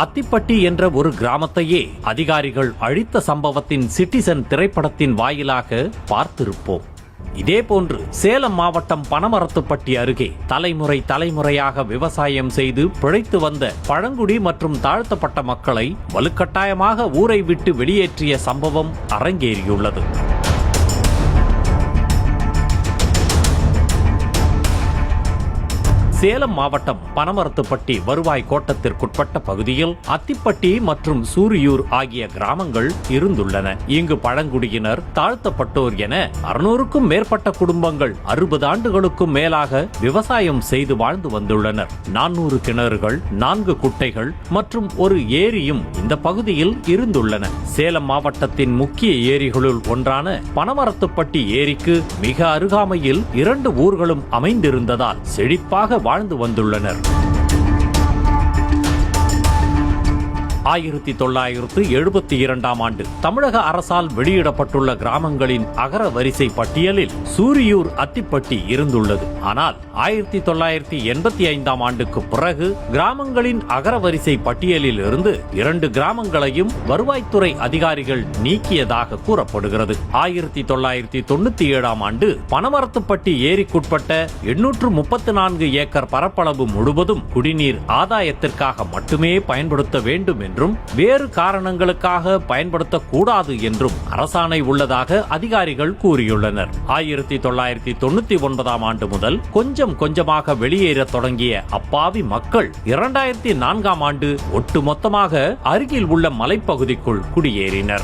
அத்திப்பட்டி என்ற ஒரு கிராமத்தையே அதிகாரிகள் அழித்த சம்பவத்தின் சிட்டிசன் திரைப்படத்தின் வாயிலாக பார்த்திருப்போம். இதேபோன்று சேலம் மாவட்டம் பனமரத்துப்பட்டி அருகே தலைமுறை தலைமுறையாக விவசாயம் செய்து பிழைத்து வந்த பழங்குடி மற்றும் தாழ்த்தப்பட்ட மக்களை வலுக்கட்டாயமாக ஊரை விட்டு வெளியேற்றிய சம்பவம் அரங்கேறியுள்ளது. சேலம் மாவட்டம் பனமரத்துப்பட்டி வருவாய் கோட்டத்திற்குட்பட்ட பகுதியில் அத்திப்பட்டி மற்றும் சூரியூர் ஆகிய கிராமங்கள் இருந்துள்ளன. இங்கு பழங்குடியினர் தாழ்த்தப்பட்டோர் என அறுநூறுக்கும் மேற்பட்ட குடும்பங்கள் அறுபது ஆண்டுகளுக்கும் மேலாக விவசாயம் செய்து வாழ்ந்து வந்துள்ளனர். நானூறு கிணறுகள் நான்கு குட்டைகள் மற்றும் ஒரு ஏரியும் இந்த பகுதியில் இருந்துள்ளன. சேலம் மாவட்டத்தின் முக்கிய ஏரிகளுள் ஒன்றான பனமரத்துப்பட்டி ஏரிக்கு மிக அருகாமையில் இரண்டு ஊர்களும் அமைந்திருந்ததால் செழிப்பாக வாழ்ந்து வந்துள்ளனர். ஆயிரத்தி தொள்ளாயிரத்து எழுபத்தி இரண்டாம் ஆண்டு தமிழக அரசால் வெளியிடப்பட்டுள்ள கிராமங்களின் அகர வரிசை பட்டியலில் சூரியூர் அத்திப்பட்டி இருந்துள்ளது. ஆனால் ஆயிரத்தி தொள்ளாயிரத்தி எண்பத்தி ஐந்தாம் ஆண்டுக்கு பிறகு கிராமங்களின் அகர வரிசை பட்டியலில் இருந்து இரண்டு கிராமங்களையும் வருவாய்த்துறை அதிகாரிகள் நீக்கியதாக கூறப்படுகிறது. ஆயிரத்தி தொள்ளாயிரத்தி தொண்ணூத்தி ஏழாம் ஆண்டு பனமரத்துப்பட்டி ஏரிக்குட்பட்ட எண்ணூற்று முப்பத்து நான்கு ஏக்கர் பரப்பளவு முழுவதும் குடிநீர் ஆதாயத்திற்காக மட்டுமே பயன்படுத்த வேண்டும் என்றும் வேறு காரணங்களுக்காக பயன்படுத்தக்கூடாது என்றும் அரசாணை உள்ளதாக அதிகாரிகள் கூறியுள்ளனர். ஆயிரத்தி தொள்ளாயிரத்தி தொண்ணூத்தி ஒன்பதாம் ஆண்டு முதல் கொஞ்சம் கொஞ்சமாக வெளியேற தொடங்கிய அப்பாவி மக்கள் இரண்டாயிரத்தி நான்காம் ஆண்டு ஒட்டுமொத்தமாக அருகில் உள்ள மலைப்பகுதிக்குள் குடியேறினர்.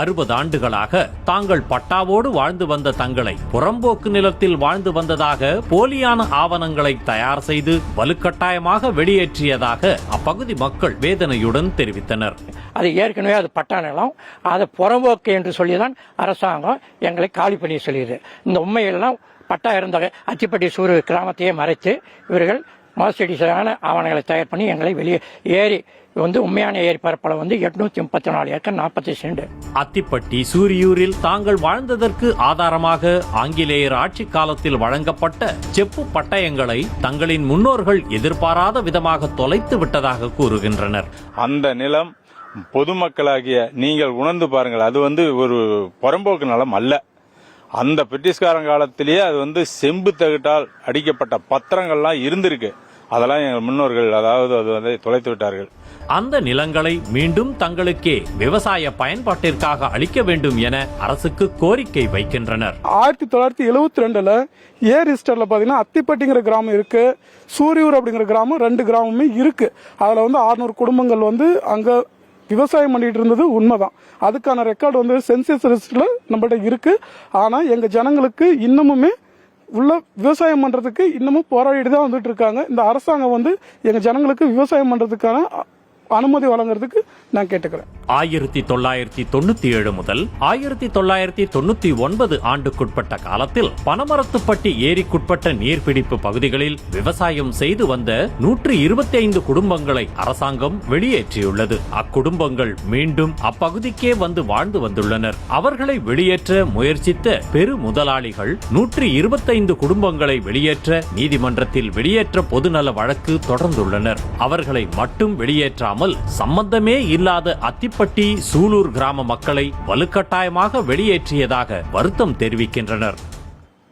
அறுபது ஆண்டுகளாக தாங்கள் பட்டாவோடு வாழ்ந்து வந்த தங்களை புறம்போக்கு நிலத்தில் வாழ்ந்து வந்ததாக போலியான ஆவணங்களை தயார் செய்து வலுக்கட்டாயமாக வெளியேற்றியதாக அப்பகுதி மக்கள் வேதனையுடன் தெரிவித்தனர். அது ஏற்கனவே அது பட்டா நிலம். அதை புறம்போக்கு என்று சொல்லி தான் அரசாங்கம் எங்களை காலி பண்ணி சொல்லியது. இந்த உண்மையெல்லாம் பட்டா இருந்த அத்திப்பட்டி சூறு கிராமத்தையே மறைத்து இவர்கள் மோசடியான ஆவணங்களை தயார் பண்ணி எங்களை வெளியே ஏரி வந்து உண்மையான ஏரி பரப்பளவு வந்து எட்நூத்தி முப்பத்தி நாலு ஏக்கர் நாற்பத்தி சென்ட் அத்திப்பட்டி சூரியூரில் தாங்கள் வாழ்ந்ததற்கு ஆதாரமாக ஆங்கிலேயர் ஆட்சி காலத்தில் வழங்கப்பட்ட செப்பு பட்டயங்களை தங்களின் முன்னோர்கள் எதிர்பாராத விதமாக தொலைத்து விட்டதாக கூறுகின்றனர். அந்த நிலம் பொதுமக்களாகிய நீங்கள் உணர்ந்து பாருங்கள் அது வந்து ஒரு புறம்போக்கு நிலம் அல்ல. அந்த பிரிட்டிஷ்காரன் காலத்திலேயே அது வந்து செம்பு தகட்டால் அடிக்கப்பட்ட பத்திரங்கள்லாம் இருந்திருக்கு. அதெல்லாம் எங்கள் முன்னோர்கள் அதாவது அது வந்து தொலைத்து விட்டார்கள். அந்த நிலங்களை மீண்டும் தங்களுக்கே விவசாய பயன்பாட்டிற்காக அளிக்க வேண்டும் என அரசுக்கு கோரிக்கை வைக்கின்றனர். ஆயிரத்தி தொள்ளாயிரத்தி எழுவத்தி ரெண்டுல ஏ ரிஜிஸ்டர்ல பாத்தீங்கன்னா அத்திப்பட்டிங்கிற கிராமம் இருக்கு. சூரியூர் அப்படிங்கிற கிராமம் ரெண்டு கிராமமே இருக்கு. அதுல வந்து 600 குடும்பங்கள் வந்து அங்க விவசாயம் பண்ணிட்டு இருந்தது உண்மைதான். அதுக்கான ரெக்கார்டு வந்து சென்சஸ் ரிஜிஸ்டர்ல நம்மகிட்ட இருக்கு. ஆனா எங்க ஜனங்களுக்கு இன்னமுமே உள்ள விவசாயம் பண்றதுக்கு இன்னமும் போராடிட்டு தான் வந்துட்டு இருக்காங்க. இந்த அரசாங்கம் வந்து எங்க ஜனங்களுக்கு விவசாயம் பண்றதுக்கான அனுமதி வழங்குறதுக்கு நான் கேட்டுக்கிறேன். ஆயிரத்தி தொள்ளாயிரத்தி தொண்ணூத்தி ஏழு முதல் ஆயிரத்தி தொள்ளாயிரத்தி தொண்ணூத்தி ஒன்பது ஆண்டுக்குட்பட்ட காலத்தில் பனமரத்துப்பட்டி ஏரிக்குட்பட்ட நீர்பிடிப்பு பகுதிகளில் விவசாயம் செய்து வந்த நூற்றி இருபத்தி ஐந்து குடும்பங்களை அரசாங்கம் வெளியேற்றியுள்ளது. அக்குடும்பங்கள் மீண்டும் அப்பகுதிக்கே வந்து வாழ்ந்து வந்துள்ளனர். அவர்களை வெளியேற்ற முயற்சித்த பெரு முதலாளிகள் நூற்றி இருபத்தைந்து குடும்பங்களை வெளியேற்ற நீதிமன்றத்தில் வெளியேற்ற பொதுநல வழக்கு தொடர்ந்துள்ளனர். அவர்களை மட்டும் வெளியேற்றாமல் சம்பந்தமே இல்லாத அத்திப்பட்டி சூலூர் கிராம மக்களை வலுக்கட்டாயமாக வெளியேற்றியதாக வருத்தம் தெரிவிக்கின்றனர்.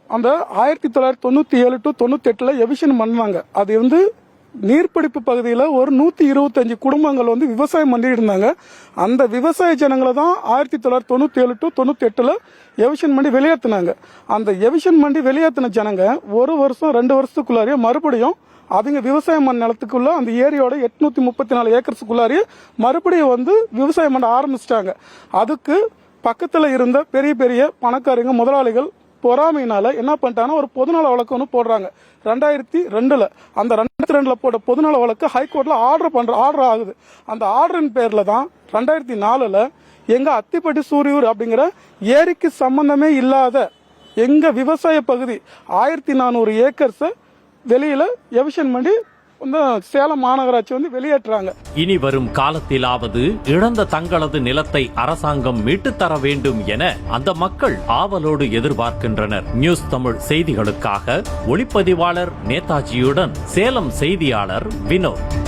அந்த ஆயிரத்தி தொள்ளாயிரத்தி தொண்ணூத்தி ஏழு டு தொண்ணூத்தி எட்டுல எவிஷன் பண்ணாங்க அது வந்து நீர்பிடிப்பு பகுதியில் ஒரு நூத்தி இருபத்தஞ்சு குடும்பங்கள் வந்து விவசாயம் பண்ணிட்டு இருந்தாங்க. அந்த விவசாய ஜனங்களை தான் ஆயிரத்தி தொள்ளாயிரத்தி தொண்ணூத்தி ஏழு டு தொண்ணூத்தி எட்டுல எவிஷன் பண்ணி வெளியேற்றினாங்க அந்த எவிஷன் பண்ணி வெளியேற்றின ஜனங்க ஒரு வருஷம் ரெண்டு வருஷத்துக்குள்ளாரியே மறுபடியும் அவங்க விவசாயம் பண்ண நிலத்துக்குள்ள அந்த ஏரியோட எட்நூத்தி முப்பத்தி நாலு ஏக்கர்ஸுக்குள்ளாரியே மறுபடியும் வந்து விவசாயம் பண்ண ஆரம்பிச்சிட்டாங்க. அதுக்கு பக்கத்துல இருந்த பெரிய பெரிய பணக்காரங்க முதலாளிகள் பொறாமையினால என்ன பண்ணிட்டாங்கன்னா ஒரு பொதுநல வழக்கு ஒன்று போடுறாங்க. ரெண்டாயிரத்தி ரெண்டுல. அந்த ரெண்டாயிரத்தி ரெண்டுல போட்ட பொதுநல வழக்கு ஹைகோர்ட்ல ஆர்டர் பண்ற ஆர்டர் ஆகுது. அந்த ஆர்டரின் பேர்ல தான் ரெண்டாயிரத்தி நாலுல எங்க அத்திப்பட்டி சூரியூர் அப்படிங்கிற ஏரிக்கு சம்பந்தமே இல்லாத எங்க விவசாய பகுதி ஆயிரத்தி நானூறு ஏக்கர்ஸை வெளியில எவிஷன் பண்ணி வந்து சேலம் மாநகராட்சி வந்து வெளியேற்றுறாங்க. இனி வரும் காலத்திலாவது இழந்த தங்களது நிலத்தை அரசாங்கம் மீட்டு தர வேண்டும் என அந்த மக்கள் ஆவலோடு எதிர்பார்க்கின்றனர். நியூஸ் தமிழ் செய்திகளுக்காக ஒளிப்பதிவாளர் நேதாஜியுடன் சேலம் செய்தியாளர் வினோத்.